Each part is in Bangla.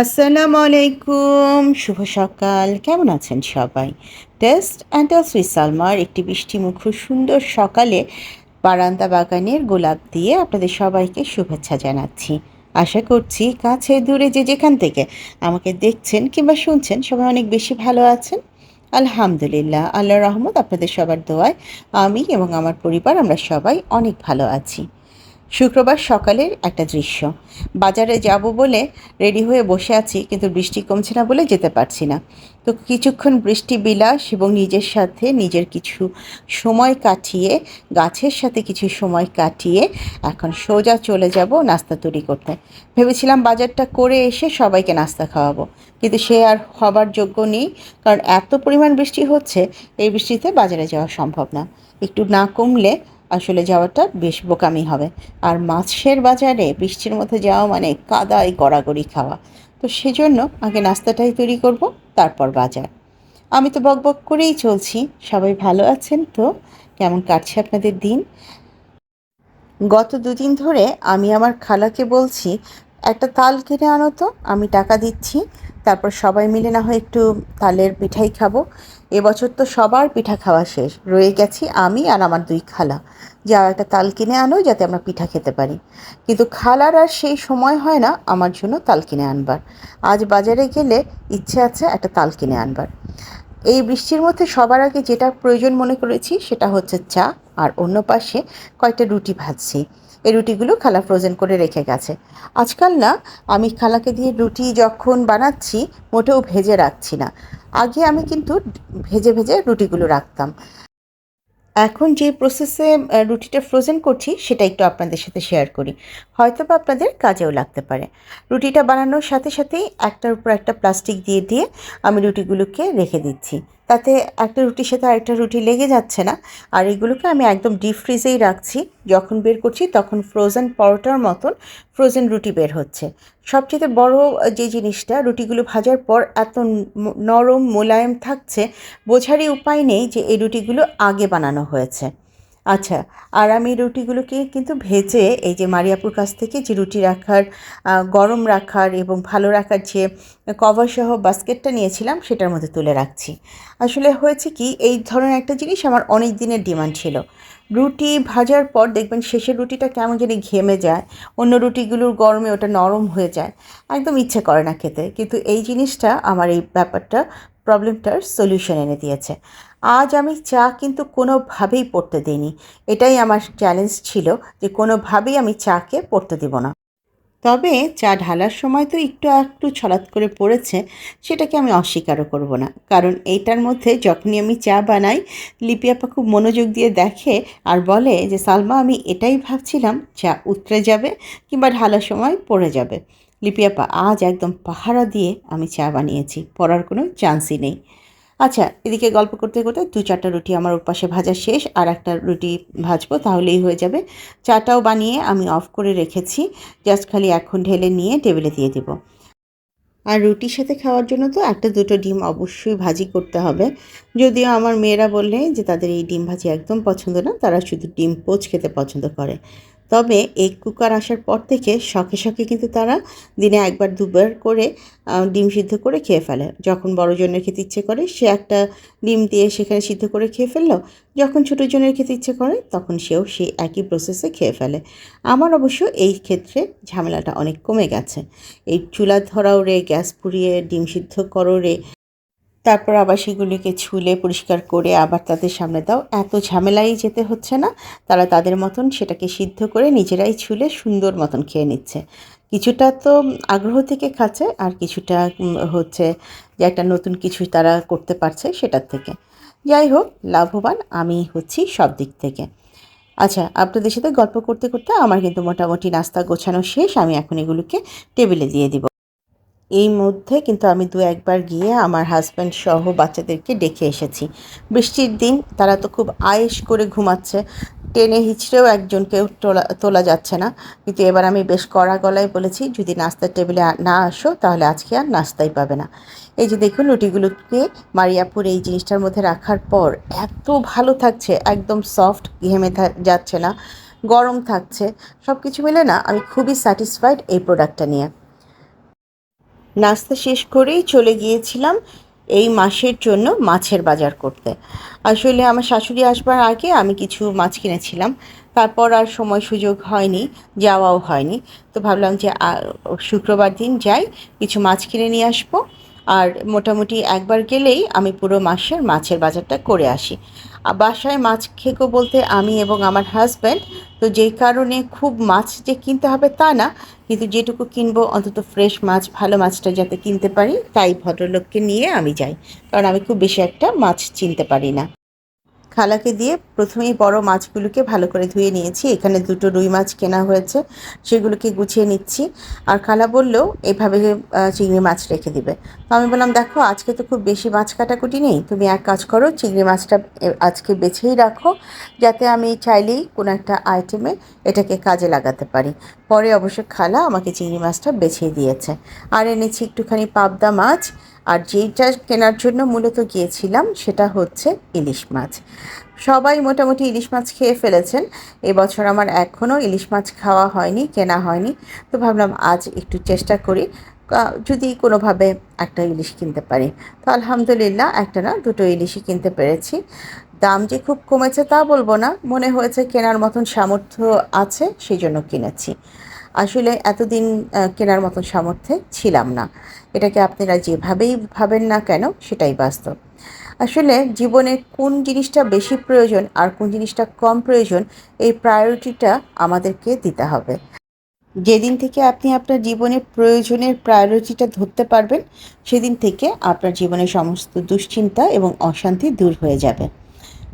আসসালামু আলাইকুম। শুভ সকাল। কেমন আছেন সবাই? টেস্ট অ্যান্ড টেলস উইথ সালমার একটি বৃষ্টিমুখর সুন্দর সকালে বারান্দা বাগানের গোলাপ দিয়ে আপনাদের সবাইকে শুভেচ্ছা জানাচ্ছি। আশা করছি কাছে দূরে যে যেখান থেকে আমাকে দেখছেন কিংবা শুনছেন সবাই অনেক বেশি ভালো আছেন। আলহামদুলিল্লাহ আল্লাহ রহমত আপনাদের সবার দোয়ায় আমি এবং আমার পরিবার আমরা সবাই অনেক ভালো আছি। শুক্রবার সকালের একটা দৃশ্য। বাজারে যাব বলে রেডি হয়ে বসে আছি, কিন্তু বৃষ্টি কমছে না বলে যেতে পারছি না। তো কিছুক্ষণ বৃষ্টি বিলাস এবং নিজের সাথে নিজের কিছু সময় কাটিয়ে, গাছের সাথে কিছু সময় কাটিয়ে এখন সোজা চলে যাব নাস্তা তৈরি করতে। ভেবেছিলাম বাজারটা করে এসে সবাইকে নাস্তা খাওয়াবো, কিন্তু সে আর হবার যোগ্য নেই, কারণ এত পরিমাণ বৃষ্টি হচ্ছে, এই বৃষ্টিতে বাজারে যাওয়া সম্ভব না। একটু না কমলে আসলে যাওয়াটা বেশ বোকামি হবে। আর মাছের বাজারে বৃষ্টির মধ্যে যাওয়া মানে কাদায় গড়াগড়ি খাওয়া। তো সেজন্য আগে নাস্তাটাই তৈরি করব, তারপর বাজার। আমি তো বক বক করেই চলছি, সবাই ভালো আছেন তো? কেমন কাটছে আপনাদের দিন? গত দুদিন ধরে আমি আমার খালাকে বলছি, একটা তাল কিনে আনো তো, আমি টাকা দিচ্ছি, তারপর সবাই মিলে না হয় একটু তালের পিঠাই খাব। এবছর তো সবার পিঠা খাওয়া শেষ। রয়ে গেছি আমি আর আমার দুই খালা। যা একটা তাল কিনে আনো যাতে আমরা পিঠা খেতে পারি। কিন্তু খালার আর সেই সময় হয় না আমার জন্য তাল কিনে আনবার। আজ বাজারে গেলে ইচ্ছে আছে একটা তাল কিনে আনবার। এই বৃষ্টির মধ্যে সবার আগে যেটা প্রয়োজন মনে করেছি সেটা হচ্ছে চা। আর অন্য পাশে কয়েকটা রুটি ভাজছি। এই রুটিগুলো খালা ফ্রোজেন করে রেখে গেছে। আজকাল না, আমি খালাকে দিয়ে রুটি যখন বানাচ্ছি, মোটেও ভেজে রাখছি না। আগে আমি কিন্তু ভেজে ভেজে রুটিগুলো রাখতাম। এখন যে প্রসেসে রুটিটা ফ্রোজেন করছি, সেটা একটু আপনাদের সাথে শেয়ার করি। হয়তো বা আপনাদের কাজেও লাগতে পারে। রুটিটা বানানোর সাথে সাথেই একটার উপর একটা প্লাস্টিক দিয়ে দিয়ে আমি রুটিগুলোকে রেখে দিচ্ছি। তাতে একটা রুটির সাথে আরেকটা রুটি লেগে যাচ্ছে না। আর এগুলোকে আমি একদম ডিপ ফ্রিজেই রাখছি। যখন বের করছি তখন ফ্রোজেন পরোটার মতন ফ্রোজেন রুটি বের হচ্ছে। সবচেয়ে বড় যে জিনিসটা, রুটিগুলো ভাজার পর এত নরম মোলায়েম থাকছে, বোঝারই উপায় নেই যে এই রুটিগুলো আগে বানানো হয়েছে। আচ্ছা আর আমি রুটিগুলোকে কিন্তু ভেজে এই যে মারিয়াপুর কাছ থেকে যে রুটি রাখার গরম রাখার এবং ভালো রাখার যে কভার সহ বাস্কেটটা নিয়েছিলাম সেটার মধ্যে তুলে রাখছি। আসলে হয়েছে কি, এই ধরনের একটা জিনিস আমার অনেক দিনের ডিমান্ড ছিল। রুটি ভাজার পর দেখবেন শেষের রুটিটা কেমন যেন ঘেমে যায়, অন্য রুটিগুলোর গরমে ওটা নরম হয়ে যায়, একদম ইচ্ছে করে না খেতে। কিন্তু এই জিনিসটা আমার এই ব্যাপারটা, প্রবলেমটার সলিউশন এনে দিয়েছে। আজ আমি চা কিন্তু কোনোভাবেই পড়তে দিইনি। এটাই আমার চ্যালেঞ্জ ছিল যে কোনোভাবেই আমি চাকে পড়তে দেব না। তবে চা ঢালার সময় তো একটু একটু ছলাৎ করে পড়েছে, সেটাকে আমি অস্বীকারও করব না। কারণ এইটার মধ্যে যখনই আমি চা বানাই, লিপি আপা খুব মনোযোগ দিয়ে দেখে আর বলে যে, সালমা, আমি এটাই ভাবছিলাম, চা উতরে যাবে কিংবা ঢালার সময় পড়ে যাবে। লিপি আপা, আজ একদম পাহারা দিয়ে আমি চা বানিয়েছি, পড়ার কোনো চান্সই নেই। আচ্ছা এদিকে গল্প করতে করতে দু চারটা রুটি আমার ওর পাশে ভাজা শেষ আর একটা রুটি ভাজবো, তাহলেই হয়ে যাবে। চাটাও বানিয়ে আমি অফ করে রেখেছি জাস্ট খালি এখন ঢেলে নিয়ে টেবিলে দিয়ে দেবো। আর রুটির সাথে খাওয়ার জন্য তো একটা দুটো ডিম অবশ্যই ভাজি করতে হবে। যদিও আমার মেয়েরা বললে যে তাদের এই ডিম ভাজি একদম পছন্দ না, তারা শুধু ডিম পোচ খেতে পছন্দ করে। তবে এই কুকার আসার পর থেকে শখে শখে কিন্তু তারা দিনে একবার, দুবার করে ডিম সিদ্ধ করে খেয়ে ফেলে। যখন বড় জনের খেতে ইচ্ছে করে, সে একটা ডিম দিয়ে সেখানে সিদ্ধ করে খেয়ে ফেলল। যখন ছোটো জনের খেতে ইচ্ছে করে, তখন সেও সেই একই প্রসেসে খেয়ে ফেলে। আমার অবশ্য এই ক্ষেত্রে ঝামেলাটা অনেক কমে গেছে। এই চুলা ধরাও রে, গ্যাস পুড়িয়ে, ডিম সিদ্ধ করো রে তারপর আবার সেগুলিকে ছুলে পরিষ্কার করে আবার তাদের সামনে দাও। এত ঝামেলাই যেতে হচ্ছে না। তারা তাদের মতন সেটাকে সিদ্ধ করে নিজেরাই ছুলে সুন্দর মতন খেয়ে নিচ্ছে। কিছুটা তো আগ্রহ থেকে খাচ্ছে আর কিছুটা হচ্ছে যে একটা নতুন কিছু তারা করতে পারছে সেটার থেকে। যাই হোক, লাভবান আমি হচ্ছি সব দিক থেকে। আচ্ছা আপনাদের সাথে গল্প করতে করতে আমার কিন্তু মোটামুটি নাস্তা গোছানো শেষ। আমি এখন এগুলোকে টেবিলে দিয়ে দিব। এই মধ্যে কিন্তু আমি দু একবার গিয়ে আমার হাজব্যান্ড সহ বাচ্চাদেরকে ডেকে এসেছি। বৃষ্টির দিন তারা তো খুব আয়েস করে ঘুমাচ্ছে। টেনে হিচড়েও একজনকে তোলা তোলা যাচ্ছে না। কিন্তু এবার আমি বেশ কড়া গলায় বলেছি, যদি নাস্তার টেবিলে না আসো, তাহলে আজকে আর নাস্তাই পাবে না। এই যে দেখুন, রুটিগুলোকে মারিয়াপুর এই জিনিসটার মধ্যে রাখার পর এত ভালো থাকছে, একদম সফট ঘেমে যাচ্ছে না, গরম থাকছে। সব কিছু মিলে না আমি খুবই স্যাটিসফাইড এই প্রোডাক্টটা নিয়ে। নাস্তা শেষ করেই চলে গিয়েছিলাম এই মাসের জন্য মাছের বাজার করতে। আসলে আমার শাশুড়ি আসবার আগে আমি কিছু মাছ কিনেছিলাম। তারপর আর সময় সুযোগ হয়নি, যাওয়াও হয়নি। তো ভাবলাম যে শুক্রবার দিন যাই, কিছু মাছ কিনে নিয়ে আসব। আর মোটামুটি একবার গেলেই আমি পুরো মাসের মাছের বাজারটা করে আসি। বাসায় মাছ খেকো বলতে আমি এবং আমার হাজব্যান্ড তো যেই কারণে খুব মাছ যে কিনতে হবে তা না, কিন্তু যেটুকু কিনবো অন্তত ফ্রেশ মাছ, ভালো মাছটা যাতে কিনতে পারি, তাই ভদ্রলোককে নিয়ে আমি যাই। কারণ আমি খুব বেশি একটা মাছ চিনতে পারি না। খালাকে দিয়ে প্রথমেই বড় মাছগুলোকে ভালো করে ধুয়ে নিয়েছি। এখানে দুটো রুই মাছ কেনা হয়েছে, সেগুলোকে গুছিয়ে নিচ্ছি। আর খালা বললেও এভাবে চিংড়ি মাছ রেখে দিবে। তো আমি বললাম, দেখো, আজকে তো খুব বেশি মাছ কাটাকুটি নেই। তুমি এক কাজ করো, চিংড়ি মাছটা আজকে বেছেই রাখো, যাতে আমি চাইলেই কোনো একটা আইটেমে এটাকে কাজে লাগাতে পারি। পরে অবশ্য খালা আমাকে চিংড়ি মাছটা বেছেই দিয়েছে। আর এনেছি একটুখানি পাবদা মাছ আর যেইটা কেনার জন্য মূলত গিয়েছিলাম সেটা হচ্ছে ইলিশ মাছ। সবাই মোটামুটি ইলিশ মাছ খেয়ে ফেলেছেন। এবছর আমার এখনও ইলিশ মাছ খাওয়া হয়নি, কেনা হয়নি। তো ভাবলাম আজ একটু চেষ্টা করি যদি কোনোভাবে একটা ইলিশ কিনতে পারি। তো আলহামদুলিল্লাহ একটা না, দুটো ইলিশই কিনতে পেরেছি। দাম যে খুব কমেছে তা বলব না। মনে হয়েছে কেনার মতন সামর্থ্য আছে, সেই জন্য কিনেছি। আসলে এতদিন কেনার মতন সামর্থ্যে ছিলাম না। এটাকে আপনারা যেভাবেই ভাবেন না কেন, সেটাই বাস্তব। আসলে জীবনে কোন জিনিসটা বেশি প্রয়োজন আর কোন জিনিসটা কম প্রয়োজন, এই প্রায়োরিটিটা আমাদেরকে দিতে হবে। যেদিন থেকে আপনি আপনার জীবনের প্রয়োজনের প্রায়োরিটিটা ধরতে পারবেন, সেদিন থেকে আপনার জীবনের সমস্ত দুশ্চিন্তা এবং অশান্তি দূর হয়ে যাবে।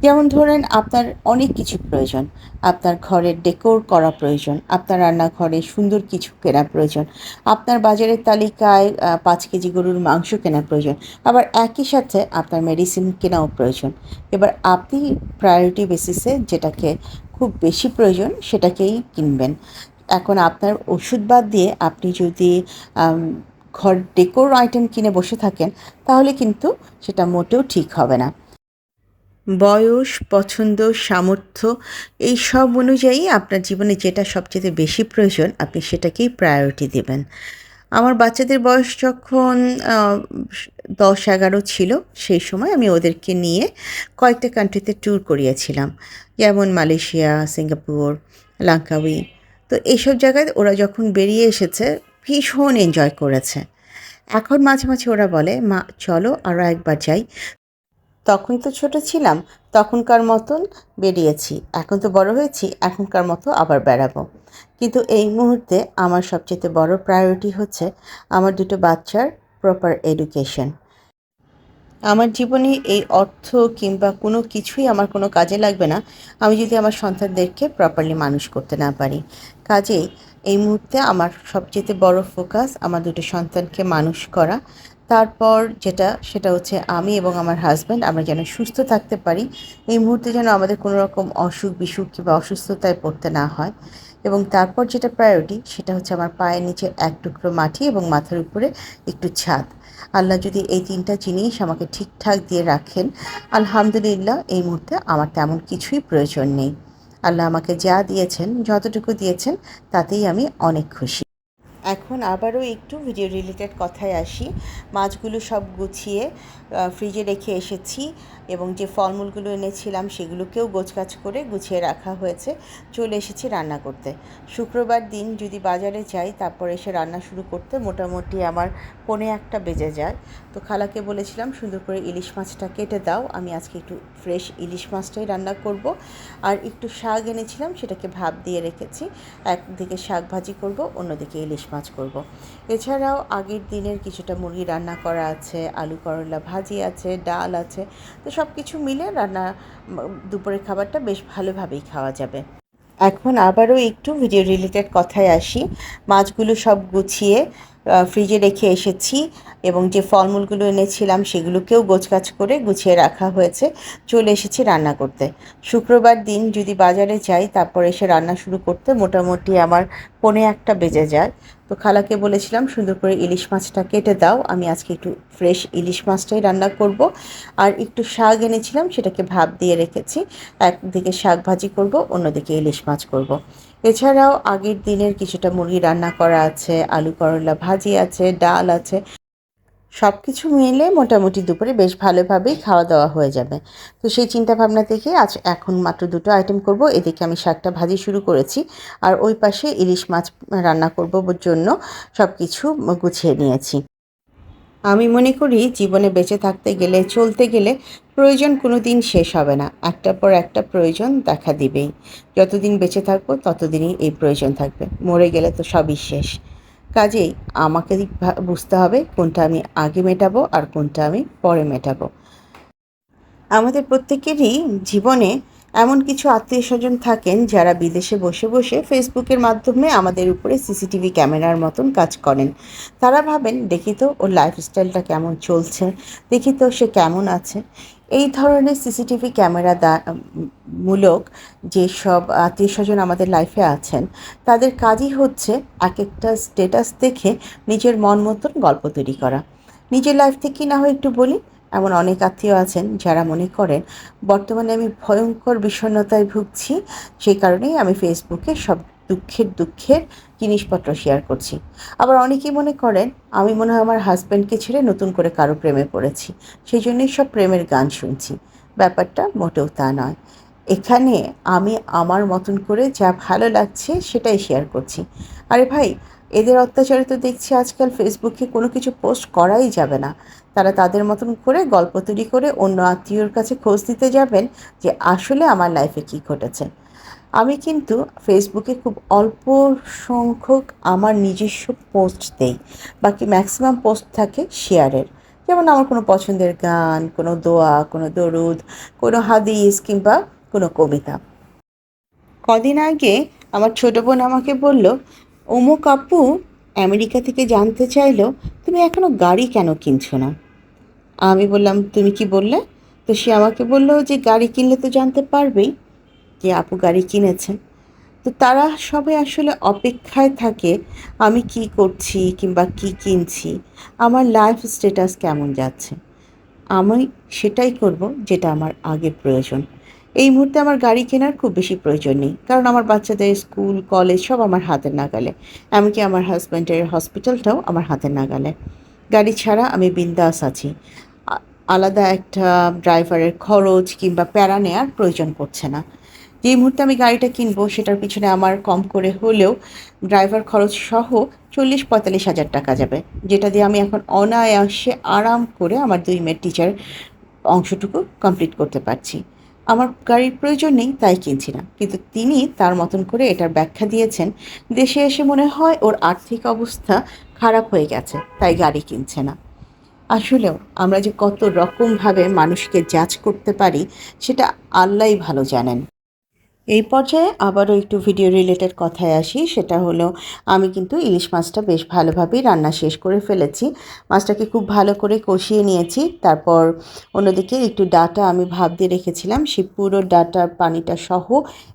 যেমন ধরেন আপনার অনেক কিছু প্রয়োজন। আপনার ঘরের ডেকোর করা প্রয়োজন, আপনার রান্নাঘরে সুন্দর কিছু কেনা প্রয়োজন, আপনার বাজারের তালিকায় পাঁচ কেজি গরুর মাংস কেনা প্রয়োজন, আবার একই সাথে আপনার মেডিসিন কেনাও প্রয়োজন। এবার আপনি প্রায়োরিটি বেসিসে যেটাকে খুব বেশি প্রয়োজন সেটাকেই কিনবেন। এখন আপনার ওষুধ বাদ দিয়ে আপনি যদি ঘর ডেকোর আইটেম কিনে বসে থাকেন, তাহলে কিন্তু সেটা মোটেও ঠিক হবে না। বয়স, পছন্দ, সামর্থ্য, এই সব অনুযায়ী আপনার জীবনে যেটা সবচেয়ে বেশি প্রয়োজন, আপনি সেটাকেই প্রায়োরিটি দেবেন। আমার বাচ্চাদের বয়স যখন দশ এগারো ছিল, সেই সময় আমি ওদেরকে নিয়ে কয়েকটা কান্ট্রিতে ট্যুর করিয়েছিলাম। যেমন মালয়েশিয়া, সিঙ্গাপুর, লাঙ্কাউই। তো এইসব জায়গায় ওরা যখন বেরিয়ে এসেছে, ভীষণ এনজয় করেছে। এখন মাঝে মাঝে ওরা বলে, মা, চলো আরও একবার যাই। তখন তো ছোট ছিলাম, তখনকার মতন বেরিয়েছি। এখন তো বড় হয়েছি, এখনকার মতো আবার বেড়াবো। কিন্তু এই মুহূর্তে আমার সবচেয়ে বড় প্রায়োরিটি হচ্ছে আমার দুটো বাচ্চার প্রপার এডুকেশন আমার জীবনে এই অর্থ কিংবা কোনো কিছুই আমার কোনো কাজে লাগবে না, আমি যদি আমার সন্তানদেরকে প্রপারলি মানুষ করতে না পারি। কাজেই এই মুহূর্তে আমার সবচেয়ে বড় ফোকাস আমার দুটো সন্তানকে মানুষ করা তারপর যেটা, সেটা হচ্ছে আমি এবং আমার হাজব্যান্ড আমরা যেন সুস্থ থাকতে পারি। এই মুহূর্তে যেন আমাদের কোনো রকম অসুখ বিসুখ কিংবা অসুস্থতায় পড়তে না হয়। এবং তারপর যেটা প্রায়োরিটি সেটা হচ্ছে আমার পায়ের নিচে এক টুকরো মাটি এবং মাথার উপরে একটু ছাদ। আল্লাহ যদি এই তিনটা জিনিস আমাকে ঠিকঠাক দিয়ে রাখেন, আলহামদুলিল্লাহ এই মুহূর্তে আমার তেমন কিছুই প্রয়োজন নেই। আল্লাহ আমাকে যা দিয়েছেন, যতটুকু দিয়েছেন, তাতেই আমি অনেক খুশি। এখন আবারও একটু ভিডিও রিলেটেড কথায় আসি। মাছগুলো সব গুছিয়ে ফ্রিজে রেখে এসেছি এবং যে ফলমূলগুলো এনেছিলাম সেগুলোকেও গোছগাছ করে গুছিয়ে রাখা হয়েছে। চলে এসেছি রান্না করতে। শুক্রবার দিন যদি বাজারে যাই, তারপর এসে রান্না শুরু করতে মোটামুটি আমার পৌনে একটা বেজে যায়। তো খালাকে বলেছিলাম, সুন্দর করে ইলিশ মাছটা কেটে দাও, আমি আজকে একটু ফ্রেশ ইলিশ মাছটাই রান্না করব। আর একটু শাক এনেছিলাম, সেটাকে ভাপ দিয়ে রেখেছি। একদিকে শাক ভাজি করব, অন্যদিকে ইলিশ মাছ করব। এছাড়াও আগের দিনের কিছুটা মুরগি রান্না করা আছে, আলু করলা ভাজি আছে, ডাল আছে, তো সব কিছু মিলে রান্না দুপুরের খাবারটা বেশ ভালোভাবেই খাওয়া যাবে। এখন আবারও একটু ভিডিও রিলেটেড কথায় আসি। মাছগুলো সব গুছিয়ে ফ্রিজে রেখে এসেছি এবং যে ফলমূলগুলো এনেছিলাম সেগুলোকেও গোছগাছ করে গুছিয়ে রাখা হয়েছে। চলে এসেছি রান্না করতে। শুক্রবার দিন যদি বাজারে যাই, তারপর এসে রান্না শুরু করতে মোটামুটি আমার পৌনে একটা বেজে যায়। তো খালাকে বলেছিলাম, সুন্দর করে ইলিশ মাছটা কেটে দাও, আমি আজকে একটু ফ্রেশ ইলিশ মাছটাই রান্না করব। আর একটু শাক এনেছিলাম, সেটাকে ভাব দিয়ে রেখেছি। একদিকে শাক ভাজি করব, অন্যদিকে ইলিশ মাছ করব। এছাড়াও আগের দিনের কিছুটা মুরগি রান্না করা আছে, আলু করলা ভাজি আছে, ডাল আছে। সব কিছু মিলে মোটামুটি দুপুরে বেশ ভালোভাবেই খাওয়া দাওয়া হয়ে যাবে। তো সেই চিন্তা ভাবনা থেকে আজ এখন মাত্র দুটো আইটেম করব। এদিকে আমি শাকটা ভাজি শুরু করেছি আর ওই পাশে ইলিশ মাছ রান্না করব জন্য। সব কিছু গুছিয়ে নিয়েছি। আমি মনে করি জীবনে বেঁচে থাকতে গেলে, চলতে গেলে প্রয়োজন কোনো দিন শেষ হবে না। একটার পর একটা প্রয়োজন দেখা দিবেই। যতদিন বেঁচে থাকব, ততদিনই এই প্রয়োজন থাকবে। মরে গেলে তো সবই শেষ। কাজেই আমাকে বুঝতে হবে কোনটা আমি আগে মেটাবো আর কোনটা আমি পরে মেটাবো। আমাদের প্রত্যেকেরই জীবনে এমন কিছু আত্মীয় স্বজন থাকেন যারা বিদেশে বসে বসে ফেসবুকের মাধ্যমে আমাদের উপরে সিসিটিভি ক্যামেরার মতন কাজ করেন। তারা ভাবেন, দেখি তো ওর লাইফস্টাইলটা কেমন চলছে, দেখি তো সে কেমন আছে। এই ধরনের সিসিটিভি ক্যামেরা দা মূলক যেসব আত্মীয় স্বজন আমাদের লাইফে আছেন, তাদের কাজই হচ্ছে এক একটা স্টেটাস দেখে নিজের মন মতন গল্প তৈরি করা। নিজের লাইফ থেকে না হয় একটু বলি, এমন অনেক আত্মীয় আছেন যারা মনে করেন, বর্তমানে আমি ভয়ঙ্কর বিষণ্ণতায় ভুগছি, সেই কারণেই আমি ফেসবুকে সব দুঃখের দুঃখের জিনিসপত্র শেয়ার করছি। আবার অনেকেই মনে করেন, আমি মনে হয় আমার হাজব্যান্ডকে ছেড়ে নতুন করে কারও প্রেমে পড়েছি। সেই জন্যই সব প্রেমের গান শুনছি। ব্যাপারটা মোটেও তা নয়। এখানে আমি আমার মতন করে যা ভালো লাগছে সেটাই শেয়ার করছি। আরে ভাই, এদের অত্যাচারে তো দেখছি আজকাল ফেসবুকে কোনো কিছু পোস্ট করাই যাবে না। তারা তাদের মতন করে গল্প তৈরি করে অন্য আত্মীয়র কাছে খোঁজ দিতে যাবেন যে আসলে আমার লাইফে কী ঘটেছে। আমি কিন্তু ফেসবুকে খুব অল্প সংখ্যক আমার নিজস্ব পোস্ট দেই। বাকি ম্যাক্সিমাম পোস্ট থাকে শেয়ারের যেমন আমার কোনো পছন্দের গান, কোনো দোয়া, কোনো দরুদ, কোনো হাদিস কিংবা কোনো কবিতা। কদিন আগে আমার ছোটো বোন আমাকে বলল অমুক আপু আমেরিকা থেকে জানতে চাইলো, তুমি এখনও গাড়ি কেন কিনছো না? আমি বললাম, তুমি কি বললে? তো সে আমাকে বলল যে, গাড়ি কিনলে তো জানতে পারবেই। যে আপু গাড়ি কিনেছে তো তারা সবাই আসলে অপেক্ষায় থাকে, আমি কি করছি কিংবা কি কিনছি, আমার লাইফ স্ট্যাটাস কেমন যাচ্ছে। আমি সেটাই করব যেটা আমার আগে প্রয়োজন। এই মুহূর্তে আমার গাড়ি কেনার খুব বেশি প্রয়োজন নেই, কারণ আমার বাচ্চাদের স্কুল কলেজ সব আমার হাতের নাগালে। এমনকি আমার হাজব্যান্ডের হসপিটালটাও আমার হাতের নাগালে। গাড়ি ছাড়া আমি বিন্দাস আছি। আলাদা একটা ড্রাইভারের খরচ কিংবা প্যারা নেওয়ার প্রয়োজন পড়ছে না। যে মুহূর্তে আমি গাড়িটা কিনবো, সেটার পিছনে আমার কম করে হলেও ড্রাইভার খরচ সহ চল্লিশ পঁয়তাল্লিশ হাজার টাকা যাবে, যেটা দিয়ে আমি এখন অনায়াসে আরাম করে আমার দুই মেয়ের টিচার অংশটুকু কমপ্লিট করতে পারছি। আমার গাড়ির প্রয়োজন নেই, তাই কিনছি না। কিন্তু তিনি তার মতন করে এটার ব্যাখ্যা দিয়েছেন, দেশে এসে মনে হয় ওর আর্থিক অবস্থা খারাপ হয়ে গেছে, তাই গাড়ি কিনছে না। আসলেও আমরা যে কত রকমভাবে মানুষকে জাজ করতে পারি, সেটা আল্লাহ ভালো জানেন। এই পর্যায়ে আবারও একটু ভিডিও রিলেটেড কথায় আসি। সেটা হলো, আমি কিন্তু ইলিশ মাছটা বেশ ভালোভাবেই রান্না শেষ করে ফেলেছি। মাছটাকে খুব ভালো করে কষিয়ে নিয়েছি। তারপর অন্যদিকে একটু ডাটা আমি ভাব দিয়ে রেখেছিলাম। সে পুরো ডাটার পানিটা সহ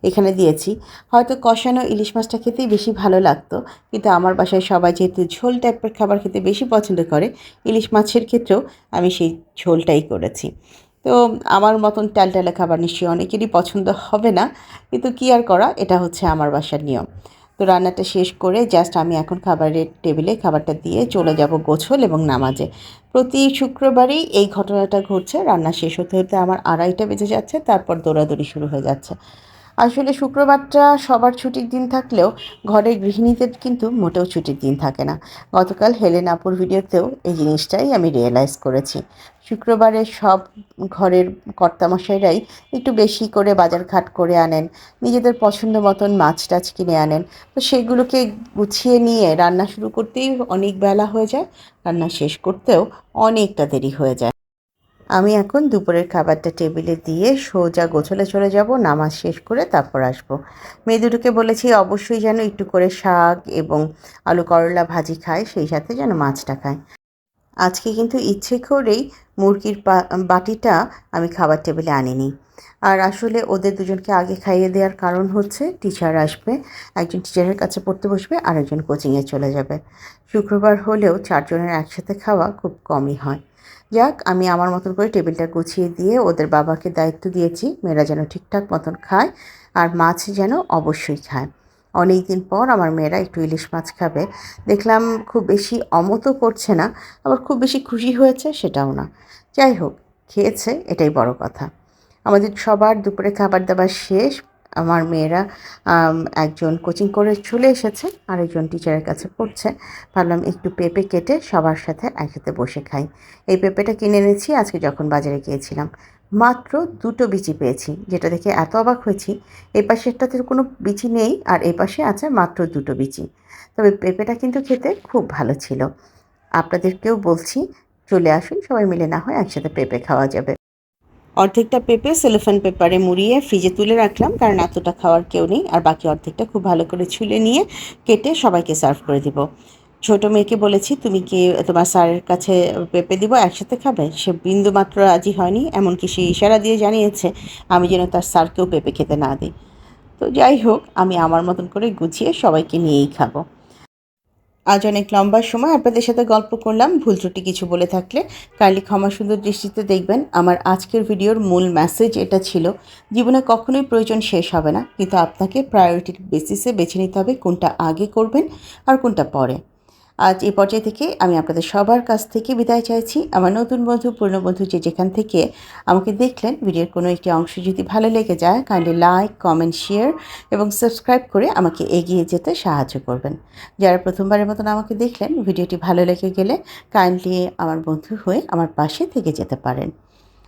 এখানে দিয়েছি। হয়তো কষানো ইলিশ মাছটা খেতেই বেশি ভালো লাগতো। কিন্তু আমার বাসায় সবাই যেহেতু ঝোল টাইপের খাবার খেতে বেশি পছন্দ করে, ইলিশ মাছের ক্ষেত্রেও আমি সেই ঝোলটাই করেছি। তো আমার মতন ট্যালট্যালে খাবার নিশ্চয়ই অনেকেরই পছন্দ হবে না, কিন্তু কী আর করা, এটা হচ্ছে আমার বাসার নিয়ম। তো রান্নাটা শেষ করে জাস্ট আমি এখন খাবারের টেবিলে খাবারটা দিয়ে চলে যাব গোছল এবং নামাজে। প্রতি শুক্রবারই এই ঘটনাটা ঘটছে, রান্না শেষ হতে হতে আমার আড়াইটা বেজে যাচ্ছে, তারপর দৌড়াদৌড়ি শুরু হয়ে যাচ্ছে। আসলে শুক্রবারটা সবার ছুটির দিন থাকলেও ঘরের গৃহিণীদের কিন্তু মোটেও ছুটির দিন থাকে না। গতকাল হেলেন আপুর ভিডিওতেও এই জিনিসটাই আমি রিয়েলাইজ করেছি। শুক্রবারে সব ঘরের কর্তামশাইরাই একটু বেশি করে বাজার ঘাট করে আনেন, নিজেদের পছন্দ মতন মাছ টাছ কিনে আনেন। তো সেগুলোকে গুছিয়ে নিয়ে রান্না শুরু করতেই অনেক বেলা হয়ে যায়, রান্না শেষ করতেও অনেকটা দেরি হয়ে যায়। আমি এখন দুপুরের খাবারটা টেবিলে দিয়ে সোজা গোছলে চলে যাব, নামাজ শেষ করে তারপর আসব। মেয়ে দুটোকে বলেছি, অবশ্যই যেন একটু করে শাক এবং আলু করলা ভাজি খায়, সেই সাথে যেন মাছটা খায়। আজকে কিন্তু ইচ্ছে করেই মুরগির বাটিটা আমি খাবার টেবিলে আনিনি। আর আসলে ওদের দুজনকে আগে খাইয়ে দেওয়ার কারণ হচ্ছে টিচার আসবে, একজন টিচারের কাছে পড়তে বসবে আর একজন কোচিংয়ে চলে যাবে। শুক্রবার হলেও চারজনের একসাথে খাওয়া খুব কমই হয়। যাক, আমি আমার মতন করে টেবিলটা গুছিয়ে দিয়ে ওদের বাবাকে দায়িত্ব দিয়েছি, মেয়েরা যেন ঠিকঠাক মতন খায় আর মাছ যেন অবশ্যই খায়। অনেক দিন পর আমার মেয়েরা একটু ইলিশ মাছ খাবে। দেখলাম খুব বেশি অমতও করছে না, আবার খুব বেশি খুশি হয়েছে সেটাও না। যাই হোক, খেয়েছে, এটাই বড় কথা। আমাদের সবার দুপুরে খাবার দাবার শেষ আমার মেয়েরা একজন কোচিং করে চলে এসেছে, আরেকজন টিচারের কাছে পড়ছে। ভাবলাম একটু পেঁপে কেটে সবার সাথে একসাথে বসে খাই। এই পেঁপেটা কিনে এনেছি, আজকে যখন বাজারে গিয়েছিলাম। মাত্র দুটো বিচি পেয়েছি, যেটা দেখে এত অবাক হয়েছি। এই পাশেরটাতে কোনো বিচি নেই, আর এই পাশে আছে মাত্র দুটো বিচি। তবে পেঁপেটা কিন্তু খেতে খুব ভালো ছিল। আপনাদেরকেও বলছি, চলে আসুন, সবাই মিলে না হয় একসাথে পেঁপে খাওয়া যাবে। অর্ধেকটা পেঁপে সেলোফান পেপারে মুড়িয়ে ফ্রিজে তুলে রাখলাম, কারণ এতটা খাওয়ার কেউ নেই। আর বাকি অর্ধেকটা খুব ভালো করে ছুলে নিয়ে কেটে সবাইকে সার্ভ করে দিব। ছোট মেয়েকে বলেছি, তুমি কি তোমার স্যারের কাছে পেঁপে দিব, একসাথে খাবে? সে বিন্দু মাত্র রাজি হয়নি, এমনকি সে ইশারা দিয়ে জানিয়েছে, আমি যেন তার স্যারকেও পেঁপে খেতে না দিই। তো যাই হোক, আমি আমার মতন করে গুছিয়ে সবাইকে নিয়েই খাব। আজ অনেক লম্বা সময় আপনাদের সাথে গল্প করলাম, ভুল ত্রুটি কিছু বলে থাকলে। কাইন্ডলি ক্ষমা সুন্দর দৃষ্টিতে দেখবেন, আমার আজকের ভিডিওর মূল মেসেজ এটা ছিল, জীবনে কখনোই প্রয়োজন শেষ হবে না, কিন্তু আপনাকে প্রায়োরিটির বেসিসে বেছে নিতে হবে কোনটা আগে করবেন আর কোনটা পরে। আজ এই পর্যায় থেকে আমি আপনাদের সবার কাছ থেকে বিদায় চাইছি। আমার নতুন বন্ধু, পুরনো বন্ধু যে যেখান থেকে আমাকে দেখলেন, ভিডিওর কোনো একটি অংশ যদি ভালো লেগে যায় কাইন্ডলি লাইক কমেন্ট শেয়ার এবং সাবস্ক্রাইব করে আমাকে এগিয়ে যেতে সাহায্য করবেন। যারা প্রথমবারের মতন আমাকে দেখলেন, ভিডিওটি ভালো লেগে গেলে কাইন্ডলি আমার বন্ধু হয়ে আমার পাশে থেকে যেতে পারেন।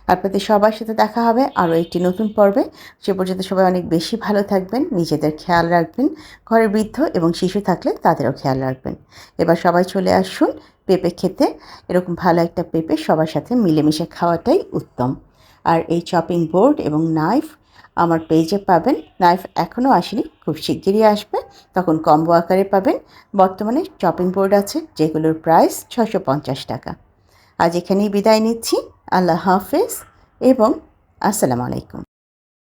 আপনাদের সবার সাথে দেখা হবে আরও একটি নতুন পর্বে। সে পর্যন্ত সবাই অনেক বেশি ভালো থাকবেন, নিজেদের খেয়াল রাখবেন ঘরে বৃদ্ধ এবং শিশু থাকলে তাদেরও খেয়াল রাখবেন। এবার সবাই চলে আসুন পেঁপে খেতে। এরকম ভালো একটা পেঁপে সবার সাথে মিলেমিশে খাওয়াটাই উত্তম। আর এই চপিং বোর্ড এবং নাইফ আমার পেজে পাবেন। নাইফ এখনও আসেনি, খুব শিগগিরই আসবে। তখন কম্বো আকারে পাবেন। বর্তমানে চপিং বোর্ড আছে, যেগুলোর প্রাইস ছশো টাকা। আজ এখানেই বিদায় নিচ্ছি। আল্লাহ হাফেজ এবং আসসালামু আলাইকুম।